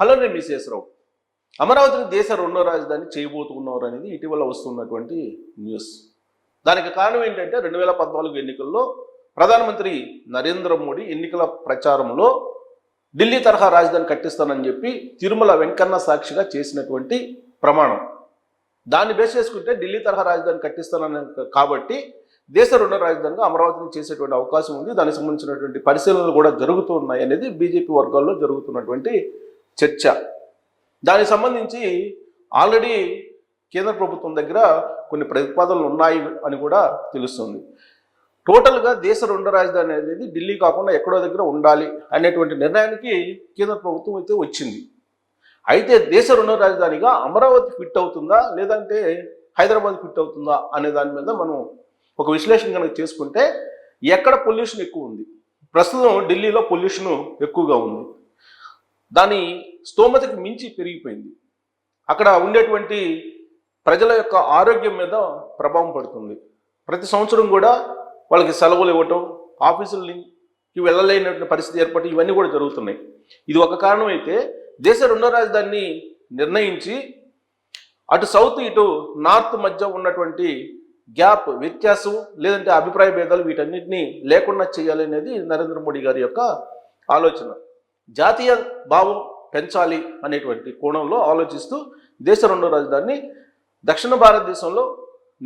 Hello నేను మిస్ఎస్ అమరావతిని దేశ రెండో రాజధాని చేయబోతున్నారు అనేది ఇటీవల వస్తున్నటువంటి న్యూస్. దానికి కారణం ఏంటంటే రెండు వేల పద్నాలుగు ఎన్నికల్లో ప్రధానమంత్రి నరేంద్ర మోడీ ఎన్నికల ప్రచారంలో ఢిల్లీ తరహా రాజధాని కట్టిస్తానని చెప్పి తిరుమల వెంకన్న సాక్షిగా చేసినటువంటి ప్రమాణం. దాన్ని బేస్ చేసుకుంటే ఢిల్లీ తరహా రాజధాని కట్టిస్తానని కాబట్టి దేశ రెండో రాజధానిగా అమరావతిని చేసేటువంటి అవకాశం ఉంది. దానికి సంబంధించినటువంటి పరిశీలనలు కూడా జరుగుతూ ఉన్నాయి అనేది బీజేపీ వర్గాల్లో జరుగుతున్నటువంటి చర్చ. దానికి సంబంధించి ఆల్రెడీ కేంద్ర ప్రభుత్వం దగ్గర కొన్ని ప్రతిపాదనలు ఉన్నాయి అని కూడా తెలుస్తుంది. టోటల్గా దేశ రెండు రాజధాని అనేది ఢిల్లీ కాకుండా ఎక్కడో దగ్గర ఉండాలి అనేటువంటి నిర్ణయానికి కేంద్ర ప్రభుత్వం అయితే వచ్చింది. అయితే దేశ రెండో రాజధానిగా అమరావతి ఫిట్ అవుతుందా? లేదంటే హైదరాబాద్ ఫిట్ అవుతుందా? అనే దాని మీద మనం ఒక విశ్లేషణ కనుక చేసుకుంటే ఎక్కడ పొల్యూషన్ ఎక్కువ ఉంది? ప్రస్తుతం ఢిల్లీలో పొల్యూషన్ ఎక్కువగా ఉంది. దాని స్తోమతకి మించి పెరిగిపోయింది. అక్కడ ఉండేటువంటి ప్రజల యొక్క ఆరోగ్యం మీద ప్రభావం పడుతుంది. ప్రతి సంవత్సరం కూడా వాళ్ళకి సెలవులు ఇవ్వటం ఆఫీసులకి వెళ్ళలేనటువంటి పరిస్థితి ఏర్పడి ఇవన్నీ కూడా జరుగుతున్నాయి. ఇది ఒక కారణం అయితే దేశ రెండో రాజధానిని నిర్ణయించి అటు సౌత్ ఇటు నార్త్ మధ్య ఉన్నటువంటి గ్యాప్ వ్యత్యాసం లేదంటే అభిప్రాయ భేదాలు వీటన్నిటిని లేకుండా చేయాలి అనేది నరేంద్ర మోడీ గారి యొక్క ఆలోచన. జాతీయ భావం పెంచాలి అనేటువంటి కోణంలో ఆలోచిస్తూ దేశ రెండో రాజధానిని దక్షిణ భారతదేశంలో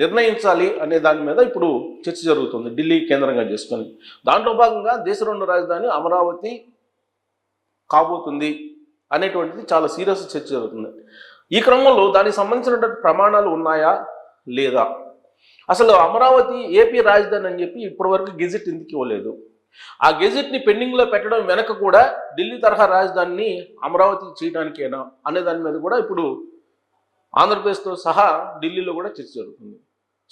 నిర్ణయించాలి అనే దాని మీద ఇప్పుడు చర్చ జరుగుతుంది ఢిల్లీ కేంద్రంగా చేసుకొని. దాంట్లో భాగంగా దేశ రెండు రాజధాని అమరావతి కాబోతుంది అనేటువంటిది చాలా సీరియస్ చర్చ జరుగుతుంది. ఈ క్రమంలో దానికి సంబంధించినటువంటి ప్రమాణాలు ఉన్నాయా లేదా? అసలు అమరావతి ఏపీ రాజధాని అని చెప్పి ఇప్పటివరకు గెజిట్ ఎందుకు ఇవ్వలేదు? ఆ గెజిట్ని పెండింగ్లో పెట్టడం వెనక కూడా ఢిల్లీ తరహా రాజధానిని అమరావతి చేయడానికేనా అనే దాని మీద కూడా ఇప్పుడు ఆంధ్రప్రదేశ్తో సహా ఢిల్లీలో కూడా చర్చ జరుగుతుంది.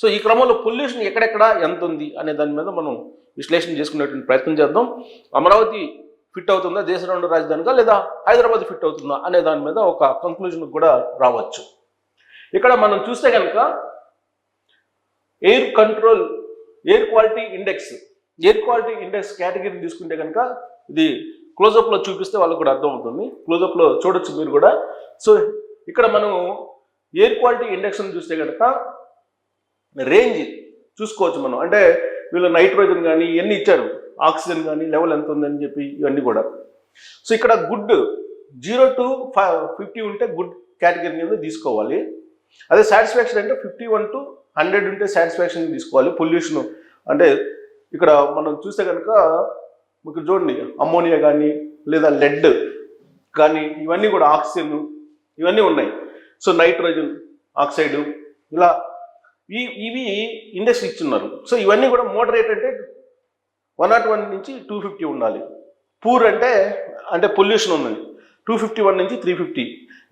సో ఈ క్రమంలో పొల్యూషన్ ఎక్కడెక్కడ ఎంత ఉంది అనే దాని మీద మనం విశ్లేషణ చేసుకునేటువంటి ప్రయత్నం చేద్దాం. అమరావతి ఫిట్ అవుతుందా దేశ రెండు రాజధానిగా లేదా హైదరాబాద్ ఫిట్ అవుతుందా అనే దాని మీద ఒక కంక్లూజన్ కూడా రావచ్చు. ఇక్కడ మనం చూస్తే కనుక air control air quality index air quality index category తీసుకుంటే కనుక ఇది క్లోజప్లో చూపిస్తే వాళ్ళకు కూడా అర్థమవుతుంది. క్లోజప్లో చూడొచ్చు మీరు కూడా. సో ఇక్కడ మనం ఎయిర్ క్వాలిటీ ఇండెక్స్ని చూస్తే కనుక రేంజ్ చూసుకోవచ్చు మనం. అంటే వీళ్ళు నైట్రోజన్ కానీ ఇవన్నీ ఇచ్చారు. ఆక్సిజన్ కానీ లెవెల్ ఎంత ఉందని చెప్పి ఇవన్నీ కూడా. సో ఇక్కడ గుడ్ జీరో టు ఫిఫ్టీ ఉంటే గుడ్ కేటగిరీ కింద తీసుకోవాలి. అదే సాటిస్ఫాక్షన్ అంటే ఫిఫ్టీ వన్ టు హండ్రెడ్ ఉంటే సాటిస్ఫాక్షన్ తీసుకోవాలి. పొల్యూషన్ అంటే ఇక్కడ మనం చూస్తే కనుక మీకు చూడండి అమ్మోనియా కానీ లేదా లెడ్ కానీ ఇవన్నీ కూడా ఆక్సిజన్ ఇవన్నీ ఉన్నాయి. సో నైట్రోజన్ ఆక్సైడ్ ఇలా ఈ ఇవి ఇండెక్స్ ఇచ్చున్నారు. సో ఇవన్నీ కూడా మోడరేట్ అంటే వన్ నాట్ వన్ నుంచి టూ ఫిఫ్టీ ఉండాలి. పూర్ అంటే అంటే పొల్యూషన్ ఉన్నది. టూ ఫిఫ్టీ వన్ నుంచి త్రీ ఫిఫ్టీ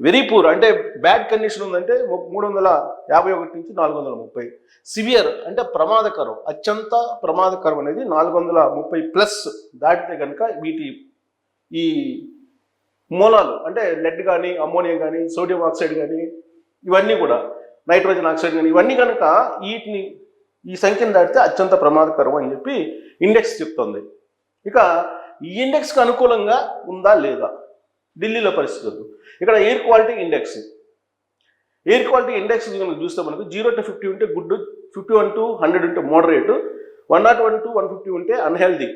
వెరీ పూర్ అంటే బ్యాడ్ కండిషన్ ఉందంటే మూడు వందల యాభై ఒకటి నుంచి నాలుగు వందల ముప్పై. సివియర్ అంటే ప్రమాదకరం అత్యంత ప్రమాదకరం అనేది నాలుగు వందల ముప్పై ప్లస్ దాటితే కనుక వీటి ఈ మూలాలు అంటే లెడ్ కానీ అమ్మోనియా కానీ సోడియం ఆక్సైడ్ కానీ ఇవన్నీ కూడా నైట్రోజన్ ఆక్సైడ్ కానీ ఇవన్నీ కనుక వీటిని ఈ సంఖ్యను దాటితే అత్యంత ప్రమాదకరం అని చెప్పి ఇండెక్స్ చెప్తుంది. ఇక ఈ ఇండెక్స్కి అనుకూలంగా ఉందా లేదా? ఢిల్లీలో పరిస్థితులు ఇక్కడ air quality index air quality index కనుక చూస్తే మనకు జీరో టు ఫిఫ్టీ ఉంటే good fifty one to hundred ఉంటే moderate one nought one to one fifty ఉంటే అన్హెల్దీ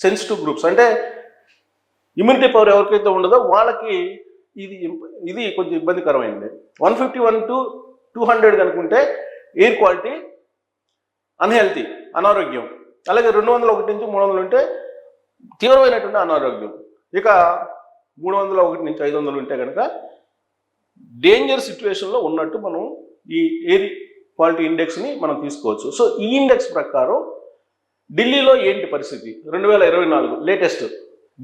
సెన్సిటివ్ గ్రూప్స్ అంటే ఇమ్యూనిటీ పవర్ ఎవరికైతే ఉండదో వాళ్ళకి ఇది ఇది కొంచెం ఇబ్బందికరమైంది. One fifty one to two hundred కనుకుంటే air quality unhealthy అనారోగ్యం. అలాగే రెండు వందల ఒకటి నుంచి మూడు వందలు ఉంటే తీవ్రమైనటువంటి అనారోగ్యం. ఇక మూడు వందల ఒకటి నుంచి ఐదు వందలు ఉంటే కనుక డేంజర్ సిచ్యువేషన్లో ఉన్నట్టు మనం ఈ ఎయిర్ క్వాలిటీ ఇండెక్స్ని మనం తీసుకోవచ్చు. సో ఈ ఇండెక్స్ ప్రకారం ఢిల్లీలో ఏంటి పరిస్థితి? రెండు వేల ఇరవై నాలుగు లేటెస్ట్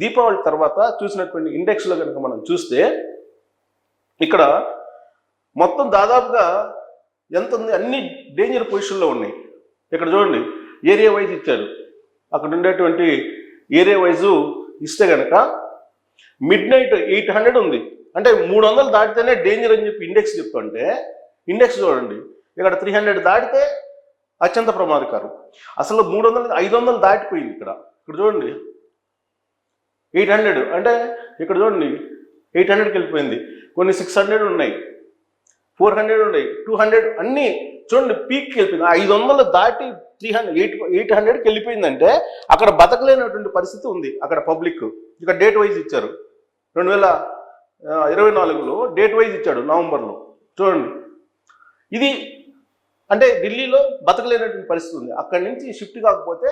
దీపావళి తర్వాత చూసినటువంటి ఇండెక్స్లో కనుక మనం చూస్తే ఇక్కడ మొత్తం దాదాపుగా ఎంత ఉంది? అన్ని డేంజర్ పొజిషన్లో ఉన్నాయి. ఇక్కడ చూడండి ఏరియా వైజ్ ఇచ్చారు. అక్కడ ఉండేటువంటి ఏరియా వైజు ఇస్తే కనుక మిడ్ నైట్ ఎయిట్ హండ్రెడ్ ఉంది. అంటే మూడు వందలు దాటితేనే డేంజర్ అని చెప్పి ఇండెక్స్ చెప్తుంటే ఇండెక్స్ చూడండి. ఇక్కడ త్రీ హండ్రెడ్ దాటితే అత్యంత ప్రమాదకరం. అసలు మూడు వందలు ఐదు వందలు దాటిపోయింది ఇక్కడ. ఇక్కడ చూడండి. ఎయిట్ హండ్రెడ్ అంటే ఇక్కడ చూడండి. ఎయిట్ హండ్రెడ్కి వెళ్ళిపోయింది. కొన్ని సిక్స్ హండ్రెడ్ ఉన్నాయి. ఫోర్ హండ్రెడ్ ఉన్నాయి. టూ హండ్రెడ్ అన్నీ చూడండి పీక్కి వెళ్ళిపోయింది. ఐదు వందలు దాటి త్రీ హండ్రెడ్ ఎయిట్ ఎయిట్ హండ్రెడ్కి వెళ్ళిపోయిందంటే అక్కడ బతకలేనటువంటి పరిస్థితి ఉంది అక్కడ పబ్లిక్ ఇక్కడ డేట్ వైజ్ ఇచ్చారు. రెండు వేల ఇరవై నాలుగులో డేట్ వైజ్ ఇచ్చాడు నవంబర్లో. చూడండి. ఇది అంటే ఢిల్లీలో బతకలేనటువంటి పరిస్థితి ఉంది. అక్కడి నుంచి షిఫ్ట్ కాకపోతే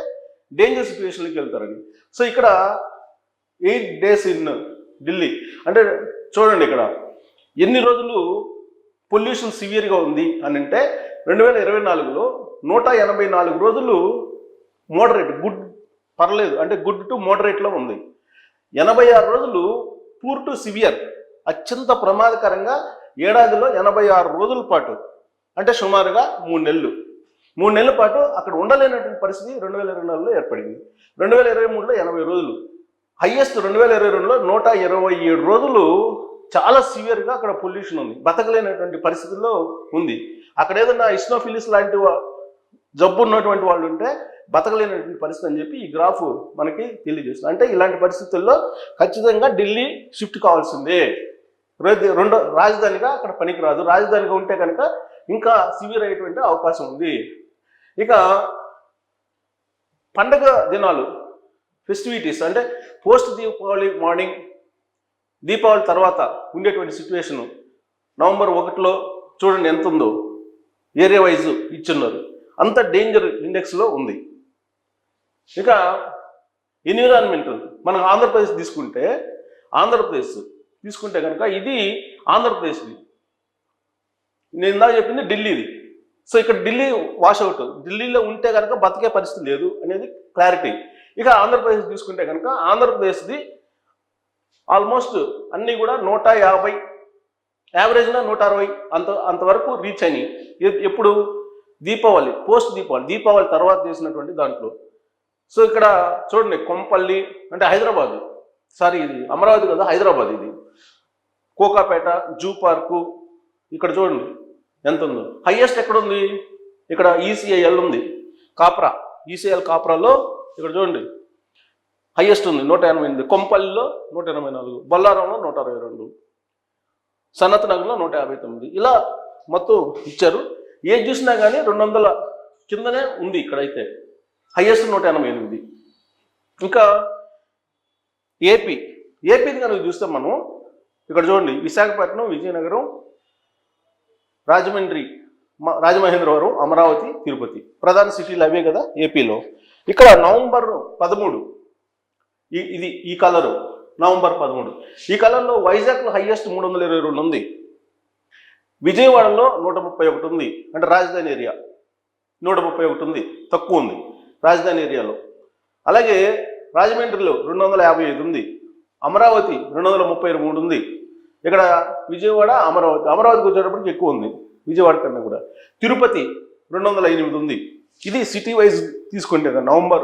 డేంజర్ సిచ్యువేషన్కి వెళ్తారని సో ఇక్కడ ఎయిట్ డేస్ ఇన్ ఢిల్లీ. అంటే చూడండి ఇక్కడ. ఎన్ని రోజులు పొల్యూషన్ సివియర్గా ఉంది అని అంటే రెండు వేల ఇరవై నాలుగులో నూట ఎనభై నాలుగు రోజులు మోడరేట్ గుడ్ పర్లేదు. అంటే గుడ్ టు మోడరేట్లో ఉంది. ఎనభై ఆరు రోజులు పూర్ టు సివియర్ అత్యంత ప్రమాదకరంగా ఏడాదిలో ఎనభై ఆరు రోజుల పాటు అంటే సుమారుగా మూడు నెలలు. మూడు నెలల పాటు అక్కడ ఉండలేనటువంటి పరిస్థితి రెండు వేల ఇరవై నాలుగులో ఏర్పడింది. రెండు వేల ఇరవై మూడులో ఎనభై రోజులు. హయ్యెస్ట్ రెండు వేల ఇరవై రెండులో నూట ఇరవై ఏడు రోజులు చాలా సివియర్గా అక్కడ పొల్యూషన్ ఉంది. బతకలేనటువంటి పరిస్థితుల్లో ఉంది. అక్కడ ఏదైనా ఇస్నోఫిలిస్ లాంటి జబ్బు ఉన్నటువంటి వాళ్ళు ఉంటే బతకలేనటువంటి పరిస్థితి అని చెప్పి ఈ గ్రాఫ్ మనకి తెలియజేస్తుంది. అంటే ఇలాంటి పరిస్థితుల్లో ఖచ్చితంగా ఢిల్లీ షిఫ్ట్ కావాల్సిందే. రెండో రాజధానిగా అక్కడ పనికిరాదు. రాజధానిగా ఉంటే కనుక ఇంకా సివియర్ అయ్యేటువంటి అవకాశం ఉంది. ఇక పండగ దినాలు ఫెస్టివిటీస్ అంటే పోస్ట్ దీపావళి మార్నింగ్ దీపావళి తర్వాత ఉండేటువంటి సిచ్యువేషను నవంబర్ ఒకటిలో చూడండి ఎంత ఉందో ఏరియా వైజ్ ఇచ్చున్నారు. అంత డేంజర్ ఇండెక్స్లో ఉంది. ఇక ఎన్విరాన్మెంట్ మనం ఆంధ్రప్రదేశ్ తీసుకుంటే ఆంధ్రప్రదేశ్ తీసుకుంటే కనుక ఇది ఆంధ్రప్రదేశ్ది. నేను ఇందాక చెప్పింది ఢిల్లీది. సో ఇక్కడ ఢిల్లీ వాషౌట్ ఢిల్లీలో ఉంటే కనుక బతికే పరిస్థితి లేదు అనేది క్లారిటీ ఇక ఆంధ్రప్రదేశ్ తీసుకుంటే కనుక ఆంధ్రప్రదేశ్ది ఆల్మోస్ట్ అన్నీ కూడా నూట యాభై యావరేజ్న నూట అరవై అంత అంతవరకు రీచ్ అయినాయి. ఎప్పుడు? దీపావళి పోస్ట్ దీపావళి దీపావళి తర్వాత చేసినటువంటి దాంట్లో. సో ఇక్కడ చూడండి కొంపల్లి అంటే హైదరాబాదు. సారీ ఇది అమరావతి కదా హైదరాబాద్ ఇది. కోకాపేట జూ పార్కు ఇక్కడ చూడండి ఎంత ఉందో. హైయెస్ట్ ఎక్కడ ఉంది? ఇక్కడ ఈసీఐఎల్ ఉంది. కాప్రా ఈసీఐఎల్ కాప్రాలో ఇక్కడ చూడండి. హైయెస్ట్ ఉంది నూట ఎనభై ఎనిమిది. కొంపల్లిలో నూట ఎనభై నాలుగు. బొల్లారంలో నూట అరవై రెండు. సనత్ నగర్లో నూట యాభై తొమ్మిది. ఇలా మొత్తం ఇచ్చారు. ఏది చూసినా కానీ రెండు వందల కిందనే ఉంది ఇక్కడైతే. హయ్యెస్ట్ నూట ఎనభై ఎనిమిది. ఇంకా ఏపీ. ఏపీని కనుక చూస్తే మనం ఇక్కడ చూడండి విశాఖపట్నం విజయనగరం రాజమండ్రి రాజమహేంద్రవరం అమరావతి తిరుపతి. ప్రధాన సిటీలు అవే కదా ఏపీలో. ఇక్కడ నవంబర్ పదమూడు ఈ ఇది ఈ కలరు. నవంబర్ పదమూడు. ఈ కలర్లో వైజాగ్లో హైయెస్ట్ మూడు వందల ఇరవై రెండు ఉంది. విజయవాడలో నూట ముప్పై ఒకటి ఉంది. అంటే రాజధాని ఏరియా నూట ముప్పై ఒకటి ఉంది. తక్కువ ఉంది. రాజధాని ఏరియాలో. అలాగే రాజమండ్రిలో రెండు వందల యాభై ఐదు ఉంది. అమరావతి రెండు వందల ముప్పై మూడు ఉంది. ఇక్కడ విజయవాడ అమరావతి అమరావతికి వచ్చేటప్పటికి ఎక్కువ ఉంది. విజయవాడ కన్నా కూడా. తిరుపతి రెండు వందల ఎనిమిది ఉంది. ఇది సిటీ వైజ్ తీసుకుంటే నవంబర్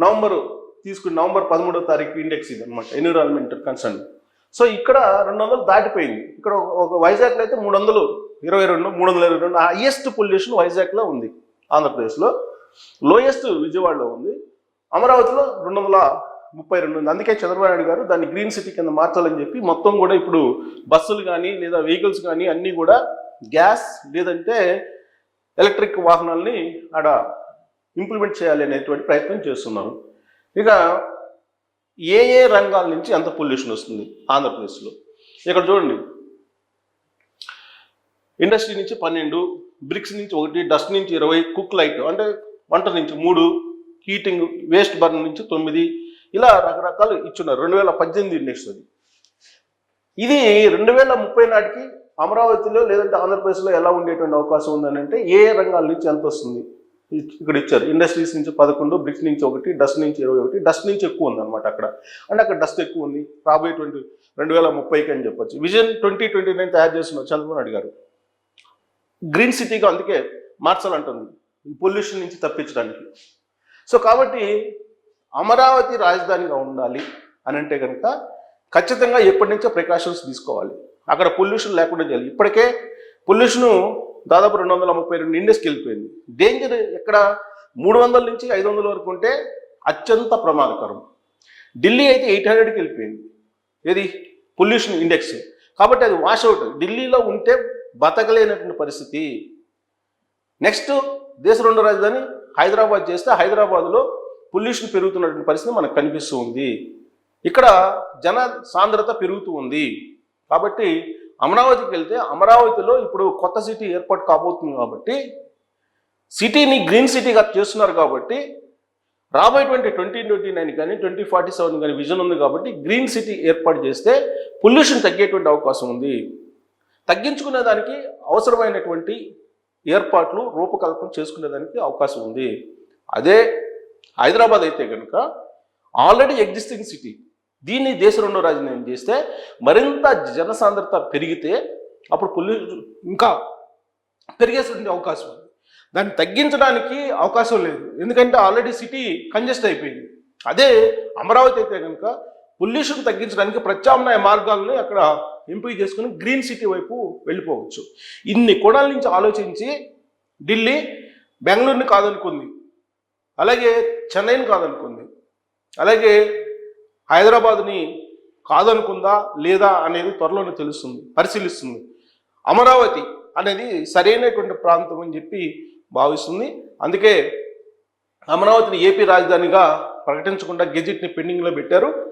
నవంబరు తీసుకుని నవంబర్ పదమూడో తారీఖు ఇండెక్స్ ఇది అనమాట ఎన్విరాన్మెంట్ కన్సర్న్ సో ఇక్కడ రెండు వందలు దాటిపోయింది. ఇక్కడ ఒక- ఒక వైజాగ్లో అయితే మూడు వందలు ఇరవై రెండు మూడు వందల ఇరవై రెండు హైయెస్ట్ పొల్యూషన్ వైజాగ్లో ఉంది. ఆంధ్రప్రదేశ్లో. లోయెస్ట్ విజయవాడలో ఉంది. అమరావతిలో రెండు వందల ముప్పై రెండు ఉంది. అందుకే చంద్రబాబు నాయుడు గారు దాన్ని గ్రీన్ సిటీ కింద మార్చాలని చెప్పి మొత్తం కూడా ఇప్పుడు బస్సులు కానీ లేదా వెహికల్స్ కానీ అన్నీ కూడా గ్యాస్ లేదంటే ఎలక్ట్రిక్ వాహనాల్ని ఆడ ఇంప్లిమెంట్ చేయాలి అనేటువంటి ప్రయత్నం చేస్తున్నారు ఇక ఏ ఏ రంగాల నుంచి ఎంత పొల్యూషన్ వస్తుంది ఆంధ్రప్రదేశ్లో? ఇక్కడ చూడండి. ఇండస్ట్రీ నుంచి పన్నెండు బ్రిక్స్ నుంచి ఒకటి డస్ట్ నుంచి ఇరవై కుక్ లైట్ అంటే వంట నుంచి మూడు హీటింగ్ వేస్ట్ బర్న్ నుంచి తొమ్మిది ఇలా రకరకాలు ఇచ్చున్నారు. రెండు వేల పద్దెనిమిది ఇండెక్స్ అది ఇది రెండు వేల ముప్పై నాటికి అమరావతిలో లేదంటే ఆంధ్రప్రదేశ్లో ఎలా ఉండేటువంటి అవకాశం ఉందని అంటే ఏ రంగాల నుంచి ఎంత వస్తుంది? ఇక్కడ ఇచ్చారు. ఇండస్ట్రీస్ నుంచి పదకొండు బ్రిక్స్ నుంచి ఒకటి డస్ట్ నుంచి ఇరవై ఒకటి. డస్ట్ నుంచి ఎక్కువ ఉంది అనమాట అక్కడ. అంటే అక్కడ డస్ట్ ఎక్కువ ఉంది. రాబోయేటువంటి రెండు వేల ముప్పైకి అని చెప్పొచ్చు. విజన్ ట్వంటీ ట్వంటీ నైన్ తయారు చేస్తున్నారు చంద్రబాబు నాయుడు గారు. గ్రీన్ సిటీగా అందుకే మార్చాలంటుంది. ఈ పొల్యూషన్ నుంచి తప్పించడానికి. సో కాబట్టి అమరావతి రాజధానిగా ఉండాలి అని అంటే కనుక ఖచ్చితంగా ఎప్పటి నుంచో ప్రికాషన్స్ తీసుకోవాలి. అక్కడ పొల్యూషన్ లేకుండా చేయాలి. ఇప్పటికే పొల్యూషన్ దాదాపు రెండు వందల ముప్పై రెండు ఇండెస్కి వెళ్ళిపోయింది. డేంజర్ ఎక్కడ మూడు వందల నుంచి ఐదు వందల వరకు ఉంటే అత్యంత ప్రమాదకరం. ఢిల్లీ అయితే ఎయిట్ హండ్రెడ్కి వెళ్ళిపోయింది. ఏది? Pollution index. కాబట్టి అది వాష్ అవుట్. ఢిల్లీలో ఉంటే బతకలేనటువంటి పరిస్థితి. నెక్స్ట్ దేశ రెండో రాజధాని హైదరాబాద్ చేస్తే హైదరాబాద్లో పొల్యూషన్ పెరుగుతున్నటువంటి పరిస్థితి మనకు కనిపిస్తూ ఉంది. ఇక్కడ జన సాంద్రత పెరుగుతూ ఉంది. కాబట్టి అమరావతికి వెళ్తే అమరావతిలో ఇప్పుడు కొత్త సిటీ ఏర్పాటు కాబోతుంది కాబట్టి సిటీని గ్రీన్ సిటీగా చేస్తున్నారు కాబట్టి రాబోయేటువంటి ట్వంటీ ట్వంటీ నైన్ కానీ ట్వంటీ ఫార్టీ సెవెన్ కానీ విజన్ ఉంది కాబట్టి గ్రీన్ సిటీ ఏర్పాటు చేస్తే పొల్యూషన్ తగ్గేటువంటి అవకాశం ఉంది. తగ్గించుకునే దానికి అవసరమైనటువంటి ఏర్పాట్లు రూపకల్పన చేసుకునేదానికి అవకాశం ఉంది. అదే హైదరాబాద్ అయితే కనుక ఆల్రెడీ ఎగ్జిస్టింగ్ సిటీ దీన్ని దేశ రెండో రాజధాని చేస్తే మరింత జనసాంద్రత పెరిగితే అప్పుడు పొల్యూషన్ ఇంకా పెరిగేటువంటి అవకాశం ఉంది. దాన్ని తగ్గించడానికి అవకాశం లేదు. ఎందుకంటే ఆల్రెడీ సిటీ కంజెస్ట్ అయిపోయింది. అదే అమరావతి అయితే కనుక పొల్యూషన్ తగ్గించడానికి ప్రత్యామ్నాయ మార్గాలను అక్కడ ఎంపిక చేసుకుని గ్రీన్ సిటీ వైపు వెళ్ళిపోవచ్చు. ఇన్ని కోణాల నుంచి ఆలోచించి ఢిల్లీ బెంగళూరుని కాదనుకుంది. అలాగే చెన్నైని కాదనుకుంది. అలాగే హైదరాబాద్ని కాదనుకుందా లేదా అనేది త్వరలోనే తెలుస్తుంది పరిశీలిస్తుంది. అమరావతి అనేది సరైనటువంటి ప్రాంతం అని చెప్పి భావిస్తుంది. అందుకే అమరావతిని ఏపీ రాజధానిగా ప్రకటించకుండా గెజిట్ని పెండింగ్లో పెట్టారు.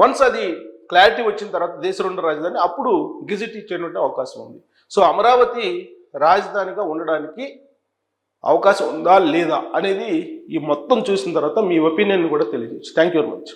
వన్స్ అది క్లారిటీ వచ్చిన తర్వాత దేశ రెండు రాజధాని అప్పుడు గిజిట్ ఇచ్చేటువంటి అవకాశం ఉంది. సో అమరావతి రాజధానిగా ఉండడానికి అవకాశం ఉందా లేదా అనేది ఈ మొత్తం చూసిన తర్వాత మీ ఒపీనియన్ కూడా తెలియజేయచ్చు. Thank you very much